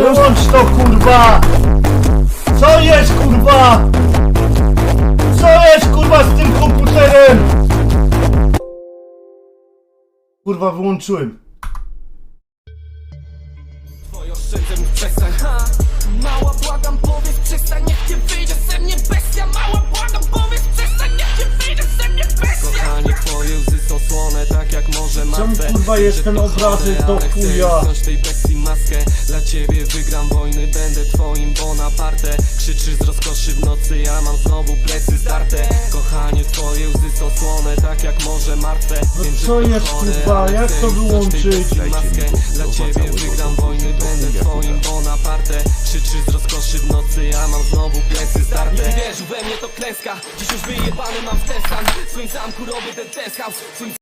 Wyłącz to kurwa! Co jest kurwa? Co jest kurwa z tym komputerem? Kurwa wyłączyłem. Twoje oszczędzę Czemu kurwa jest ten obrazek do chuja? Zdjąć maskę. Dla ciebie wygram wojny Będę twoim Bonaparte. Krzyczysz z rozkoszy w nocy Ja mam znowu plecy zdarte Kochanie twoje łzy są słone Tak jak może martwe. Wiem, że co to jest, chore, kurwa? ale Jak chcę to zdjąć tej wyłączyć? bestii maskę. Dla ciebie wygram wojny Będę twoim Bonaparte. Krzyczysz z rozkoszy w nocy Ja mam znowu plecy zdarte nie wierzył we mnie to klęska. Dziś już wyjebany mam w ten stan W swoim zamku robię ten test house. W swoim